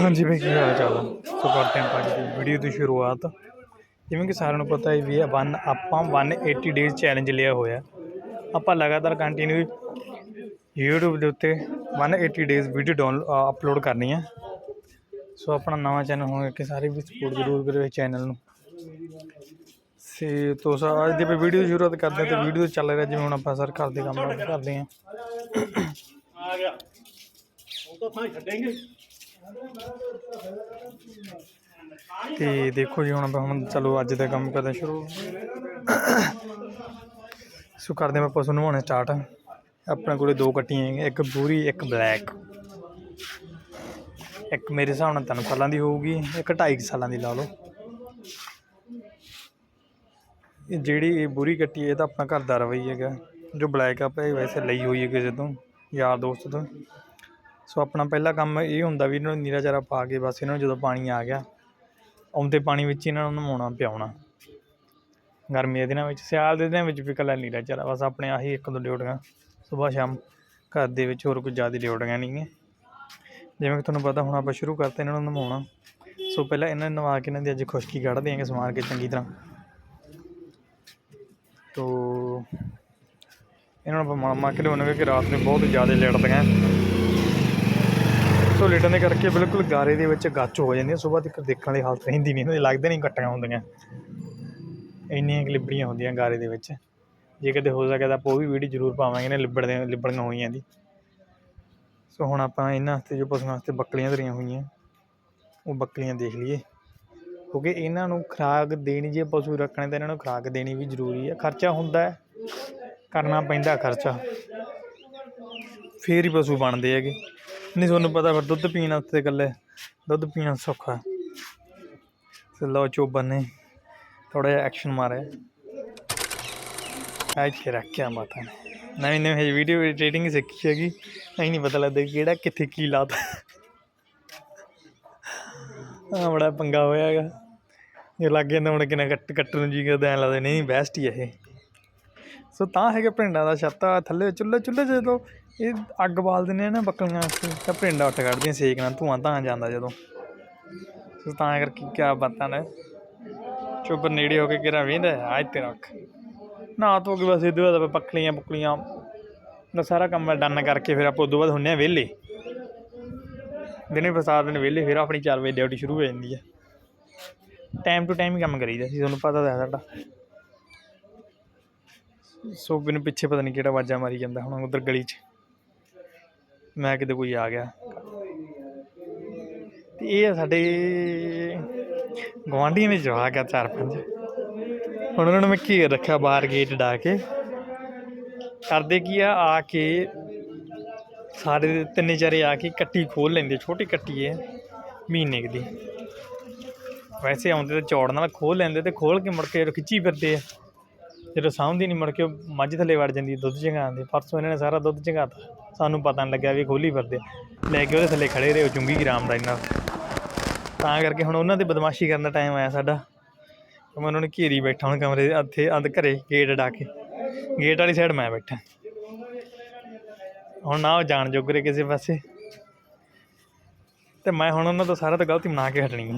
ਹਾਂਜੀ ਭਾਈ, ਕੀ ਹਾਲ ਚਾਲ ਆ? ਸੋ ਕਰਦੇ ਹਾਂ ਅੱਜ ਦੀ ਵੀਡੀਓ ਦੀ ਸ਼ੁਰੂਆਤ। ਜਿਵੇਂ ਕਿ ਸਾਰਿਆਂ ਨੂੰ ਪਤਾ ਹੀ ਵੀ ਹੈ ਵਨ ਆਪਾਂ 180 ਡੇਜ਼ ਚੈਲੰਜ ਲਿਆ ਹੋਇਆ। ਆਪਾਂ ਲਗਾਤਾਰ ਕੰਟੀਨਿਊ YouTube ਦੇ ਉੱਤੇ 180 ਡੇਜ਼ ਵੀਡੀਓ ਡਾਊਨ ਅਪਲੋਡ ਕਰਨੀ ਹੈ ਸੋ ਆਪਣਾ ਨਵਾਂ ਚੈਨਲ ਹੋਇਆ ਕਿ ਸਾਰੇ ਵੀ ਸਪੋਰਟ ਜ਼ਰੂਰ ਕਰਿਓ ਇਸ ਚੈਨਲ ਨੂੰ। ਸੇ ਤੋ ਸਾ ਅੱਜ ਦੀ ਆਪਾਂ ਵੀਡੀਓ ਦੀ ਸ਼ੁਰੂਆਤ ਕਰਦੇ ਹਾਂ ਤੇ ਵੀਡੀਓ ਚੱਲ ਰਿਹਾ ਜਿਵੇਂ ਹੁਣ ਆਪਾਂ ਸਰ ਘਰ ਦੇ ਕੰਮ ਕਰਦੇ ਹਾਂ। ਆ ਗਿਆ। ਉਹ ਤਾਂ ਥਾਂ ਛੱਡेंगे ਤੇ ਦੇਖੋ ਜੀ, ਹੁਣ ਆਪਾਂ ਹੁਣ ਚਲੋ ਅੱਜ ਦਾ ਕੰਮ ਕਰਦੇ ਸ਼ੁਰੂ। ਸੋ ਕਰਦੇ ਮੈਂ ਪਸ਼ੂ ਨਵਾਉਣੇ ਸਟਾਰਟ ਆਪਣੇ ਕੋਲੇ ਦੋ ਕੱਟੀਆਂ ਹੈਗੀਆਂ, ਇੱਕ ਬੂਰੀ, ਇੱਕ ਬਲੈਕ। ਇੱਕ ਮੇਰੇ ਹਿਸਾਬ ਨਾਲ ਤਿੰਨ ਸਾਲਾਂ ਦੀ ਹੋਊਗੀ, ਇੱਕ ਢਾਈ ਕੁ ਸਾਲਾਂ ਦੀ ਲਾ ਲਓ। ਇਹ ਜਿਹੜੀ ਇਹ ਬੂਰੀ ਕੱਟੀ ਇਹ ਤਾਂ ਆਪਣਾ ਘਰ ਦਾ ਰਵਈ ਹੈਗਾ। ਜੋ ਬਲੈਕ ਆ ਇਹ ਵੈਸੇ ਲਈ ਹੋਈ ਹੈ ਕਿਸੇ ਤੋਂ ਯਾਰ ਦੋਸਤ ਤੋਂ। ਸੋ ਆਪਣਾ ਪਹਿਲਾ ਕੰਮ ਇਹ ਹੁੰਦਾ ਵੀ ਇਹਨਾਂ ਨੂੰ ਨੀਰਾ ਚਾਰਾ ਪਾ ਕੇ ਬਸ ਇਹਨਾਂ ਨੂੰ ਜਦੋਂ ਪਾਣੀ ਆ ਗਿਆ, ਆਉਂਦੇ ਪਾਣੀ ਵਿੱਚ ਇਹਨਾਂ ਨੂੰ ਨਮਾਉਣਾ, ਪਿਆਉਣਾ। ਗਰਮੀ ਦੇ ਦਿਨਾਂ ਵਿੱਚ, ਸਿਆਲ ਦੇ ਦਿਨਾਂ ਵਿੱਚ ਵੀ ਇਕੱਲਾ ਨੀਰਾ ਚਾਰਾ, ਬਸ ਆਪਣੇ ਆਹੀ ਇੱਕ ਦੋ ਡਿਊਟੀਆਂ ਸਵੇਰ ਸ਼ਾਮ ਘਰ ਦੇ ਵਿੱਚ ਹੋਰ ਕੋਈ ਜ਼ਿਆਦਾ ਡਿਊਟੀਆਂ ਨਹੀਂ ਹੈ ਜਿਵੇਂ ਕਿ ਤੁਹਾਨੂੰ ਪਤਾ ਹੁਣ ਆਪਾਂ ਸ਼ੁਰੂ ਕਰਤੇ ਇਹਨਾਂ ਨੂੰ ਨਮਾਉਣਾ। ਸੋ ਪਹਿਲਾਂ ਇਹਨਾਂ ਨੂੰ ਨਵਾ ਕੇ ਇਹਨਾਂ ਦੀ ਅੱਜ ਖੁਸ਼ਕੀ ਕੱਢ ਦਿਆਂਗੇ ਸਮਾਰ ਕੇ ਚੰਗੀ ਤਰ੍ਹਾਂ। ਤੋ, ਇਹਨਾਂ ਨੂੰ ਆਪਾਂ ਮਾਮਾ ਕਿ ਲਿਆਉਣਗੇ ਕਿ ਰਾਤ ਨੂੰ ਬਹੁਤ ਜ਼ਿਆਦਾ ਲੇਟਦੀਆਂ ਸੋ ਦੇ ਕਰਕੇ ਬਿਲਕੁਲ ਗਾਰੇ ਦੇ ਵਿੱਚ ਗੱਚ ਹੋ ਜਾਂਦੀ ਹੈ ਸਵੇਰ ਤੱਕ ਦੇਖਣ ਵਾਲੀ ਹਾਲਤ ਰਹਿੰਦੀ ਨਹੀਂ ਇਹਨਾਂ ਲੱਗਦਾ ਨਹੀਂ ਕੱਟੀਆਂ ਹੁੰਦੀਆਂ। ਇੰਨੀਆਂ ਕੁ ਲਿਬੜੀਆਂ ਹੁੰਦੀਆਂ ਗਾਰੇ ਦੇ ਵਿੱਚ। ਜੇ ਕਿਤੇ ਹੋ ਸਕੇ ਤਾਂ ਆਪਾਂ ਉਹ ਵੀ ਵੀਡੀਓ ਜ਼ਰੂਰ ਪਾਵਾਂਗੇ ਨੇ ਲਿਬੜਦੇ ਲਿਬੜੀਆਂ ਹੋਈਆਂ ਦੀ। ਸੋ ਹੁਣ ਆਪਾਂ ਇਹਨਾਂ ਵਾਸਤੇ ਜੋ ਪਸ਼ੂਆਂ ਵਾਸਤੇ ਬੱਕਲੀਆਂ ਧਰੀਆਂ ਹੋਈਆਂ, ਉਹ ਬੱਕਲੀਆਂ ਦੇਖ ਲਈਏ। ਕਿਉਂਕਿ ਇਹਨਾਂ ਨੂੰ ਖੁਰਾਕ ਦੇਣੀ, ਜੇ ਪਸ਼ੂ ਰੱਖਣੇ ਤਾਂ ਇਹਨਾਂ ਨੂੰ ਖੁਰਾਕ ਦੇਣੀ ਵੀ ਜ਼ਰੂਰੀ ਹੈ ਖਰਚਾ ਹੁੰਦਾ ਹੈ, ਕਰਨਾ ਪੈਂਦਾ ਖਰਚਾ। ਫੇਰ ਹੀ ਪਸ਼ੂ ਬਣਦੇ ਹੈਗੇ। ਨਹੀਂ ਤੁਹਾਨੂੰ ਪਤਾ ਫਿਰ ਦੁੱਧ ਪੀਣਾ ਵਾਸਤੇ ਇਕੱਲੇ ਦੁੱਧ ਪੀਣਾ ਸੌਖਾ ਤੇ ਲਓ ਚੋਬਨ ਨੇ ਥੋੜਾ ਜਿਹਾ ਐਕਸ਼ਨ ਮਾਰਿਆ। ਅੱਜ ਕੇ ਰੱਖਿਆ ਮਾਤਾ ਨੇ। ਨਵੀਂ ਨਵੀਂ ਵੀਡੀਓ ਐਡੀਟਿੰਗ ਸਿੱਖੀ ਹੈਗੀ। ਨਹੀਂ ਨਹੀਂ ਪਤਾ ਲੱਗਦਾ ਕਿਹੜਾ ਕਿੱਥੇ ਕੀ ਲਾਤਾ। ਆ ਬੜਾ ਪੰਗਾ ਹੋਇਆ ਹੈਗਾ। ਜੇ ਲੱਗ ਜਾਂਦਾ ਹੁਣ ਕਿਨਾ ਕੱਟ ਕੱਟਣ ਨੂੰ ਜੀ ਕਰਦਾ, ਐਂ ਲੱਗਦਾ ਨਹੀਂ ਬੈਸਟ ਹੀ ਇਹ। ਸੋ ਤਾਂ ਹੈਗਾ ਪਿੰਡਾਂ ਦਾ ਛੱਤਾ ਥੱਲੇ ਚੁੱਲ੍ਹੇ ਚੁੱਲ੍ਹੇ ਜਦੋਂ ਇਹ ਅੱਗ ਬਾਲ ਦਿੰਦੇ ਆ ਨਾ ਬੱਕਲੀਆਂ ਵਾਸਤੇ, ਤਾਂ ਪਿੰਡਾਂ ਉੱਠ ਕੱਢਦੀਆਂ ਸੇਕ ਨਾਲ, ਧੂਆਂ ਤਾਂ ਜਾਂਦਾ ਜਦੋਂ। ਸੋ ਤਾਂ ਕਰਕੇ ਕਿਆ ਬਾਤਾਂ ਨੇ। ਚੁੱਪ ਨੇੜੇ ਹੋ ਕੇ ਕਿਰਾ ਵੇਂਦਾ ਆਜ ਤੇ ਰੱਖ। ਨਾ ਧੋ ਕੇ ਬਸ ਇਹਦੇ ਬਾਅਦ ਆਪਾਂ ਪੱਕਲੀਆਂ ਪੁੱਕਲੀਆਂ ਦਾ ਸਾਰਾ ਕੰਮ ਡਨ ਕਰਕੇ ਫਿਰ ਆਪਾਂ ਉਦੋਂ ਬਾਅਦ ਹੁੰਨੇ ਆ ਵਿਹਲੇ। ਦਿਨੇ ਫਸਾਦ ਦਿਨ ਵਿਹਲੇ, ਫਿਰ ਆਪਣੀ 4 ਵਜੇ ਡਿਊਟੀ ਸ਼ੁਰੂ ਹੋ ਜਾਂਦੀ ਹੈ। ਟਾਈਮ ਟੂ ਟਾਈਮ ਹੀ ਕੰਮ ਕਰੀਦਾ ਸੀ, ਤੁਹਾਨੂੰ ਪਤਾ ਤਾਂ ਹੈ ਸਾਡਾ। ਸੋ ਮੈਨੂੰ ਪਿੱਛੇ ਪਤਾ ਨਹੀਂ ਕਿਹੜਾ ਵਾਜਾ ਮਾਰੀ ਜਾਂਦਾ ਹੁਣ ਉਧਰ ਗਲੀ 'ਚ। ਮੈਂ ਕਿਤੇ ਕੋਈ ਆ ਗਿਆ। ਤੇ ਇਹ ਆ ਸਾਡੇ ਗਵਾਂਢੀਆਂ ਦੇ ਜਵਾਕ ਆ ਚਾਰ ਪੰਜ। ਹੁਣ ਉਹਨਾਂ ਨੂੰ ਮੈਂ ਘੇਰ ਰੱਖਿਆ ਬਾਹਰ ਗੇਟ ਡਾ ਕੇ। ਕਰਦੇ ਕੀ ਆ ਆ ਕੇ ਸਾਰੇ ਤਿੰਨੇ ਚਾਰੇ ਆ ਕੇ ਕੱਟੀ ਖੋਲ ਲੈਂਦੇ, ਛੋਟੀ ਕੱਟੀ ਹੈ ਮਹੀਨੇ ਕੁ ਦੀ। ਵੈਸੇ ਆਉਂਦੇ ਤਾਂ ਚੌੜ ਨਾਲ ਖੋਲ ਲੈਂਦੇ ਤੇ ਖੋਲ ਕੇ ਮੁੜ ਕੇ ਖਿੱਚੀ ਫਿਰਦੇ ਆ। ਜਦੋਂ ਸਾਂਭਦੀ ਨਹੀਂ ਮੁੜ ਕੇ ਉਹ ਮੱਝ ਥੱਲੇ ਵੜ ਜਾਂਦੀ, ਦੁੱਧ ਚੰਗਾਉਂਦੇ ਪਰਸੋਂ ਇਹਨਾਂ ਨੇ ਸਾਰਾ ਦੁੱਧ ਚੰਗਾਤਾ ਸਾਨੂੰ ਪਤਾ ਨਹੀਂ ਲੱਗਿਆ ਵੀ ਖੋਲੀ ਫਿਰਦੇ। ਆ। ਲੈ ਕੇ ਉਹਦੇ ਥੱਲੇ ਖੜੇ ਰਹੇ ਉਹ ਚੁੰਗੀ ਗ੍ਰਾਮ ਦਾ ਇੰਨਾ ਤਾਂ ਕਰਕੇ ਹੁਣ ਉਹਨਾਂ ਦੇ ਬਦਮਾਸ਼ੀ ਕਰਨ ਦਾ ਟਾਈਮ ਆਇਆ ਸਾਡਾ। ਮੈਂ ਉਹਨਾਂ ਨੂੰ ਘੇਰੀ ਬੈਠਾ ਹੁਣ ਕਮਰੇ ਦੇ ਇੱਥੇ, ਅੰਦ ਘਰੇ ਗੇਟ ਡਾ ਕੇ। ਗੇਟ ਵਾਲੀ ਸਾਈਡ ਮੈਂ ਬੈਠਾ। ਹੁਣ ਨਾ ਉਹ ਜਾਣ ਜੋਗਰੇ ਕਿਸੇ ਪਾਸੇ। ਤੇ ਮੈਂ ਹੁਣ ਉਹਨਾਂ ਤੋਂ ਸਾਰਾ ਤੋਂ ਗਲਤੀ ਮਨਾ ਕੇ ਹਟਣੀ ਹੈ